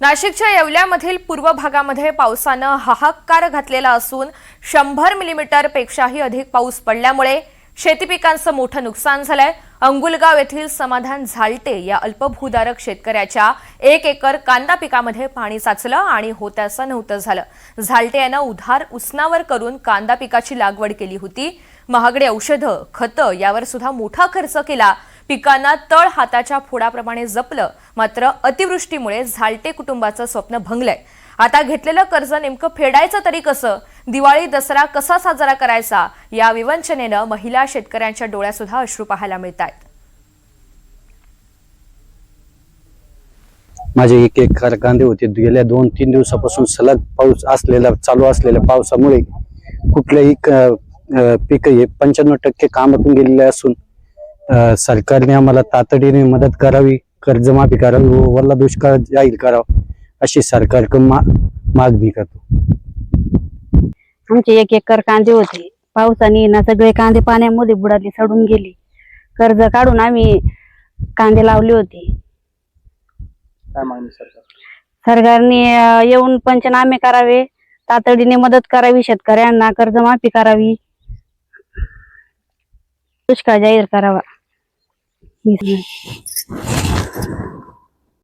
नाशिकच्या येवल्यामधील पूर्व भागामध्ये पावसानं हाहाकार घातलेला असून शंभर मिलीमीटर पेक्षाही अधिक पाऊस पडल्यामुळे शेती पिकांचं मोठं नुकसान झालंय. अंगुलगाव येथील समाधान झालटे या अल्पभूधारक शेतकऱ्याच्या एक एकर कांदा पिकामध्ये पाणी साचलं आणि होत्याचं नव्हतं झालं. झालटे यानं उधार उसनावर करून कांदा पिकाची लागवड केली होती. महागडे औषधं खतं यावर सुद्धा मोठा खर्च केला. पिकांना तळ हाताच्या फोडाप्रमाणे जपलं मात्र अतिवृष्टीमुळे झालटे कुटुंबाचं स्वप्न भंगलंय. आता घेतलेलं कर्ज नेमकं फेडायचं तरी कसं? दिवाळी दसरा कसा साजरा करायचा? या विवंचनेनं महिला शेतकऱ्यांच्या डोळ्या सुद्धा अश्रू पाहायला मिळत आहेत माझे एक एक कांदे होते. गेल्या दोन तीन दिवसापासून सलग पाऊस असलेला चालू असलेल्या पावसामुळे कुठल्याही पिक पीक हे पंच्याण्णव टक्के कामातून गेलेले असून सरकारने आम्हाला तातडीने मदत करावी कर्जमाफी करावी व वल्ला दुष्काळ जाहीर करावा अशी सरकारकडून मागणी करतो. आमचे एक एकर कांदे होते. पावसाने ना सगळे कांदे पाण्यामध्ये बुडाले सडून गेले. कर्ज काढून आम्ही कांदे लावले होते. काय मागणी सरकार? सरकारने येऊन पंचनामे करावे तातडीने मदत करावी शेतकऱ्यांना कर्जमाफी करावी. दुष्काळ जाहीर करावा. हीच मागणी.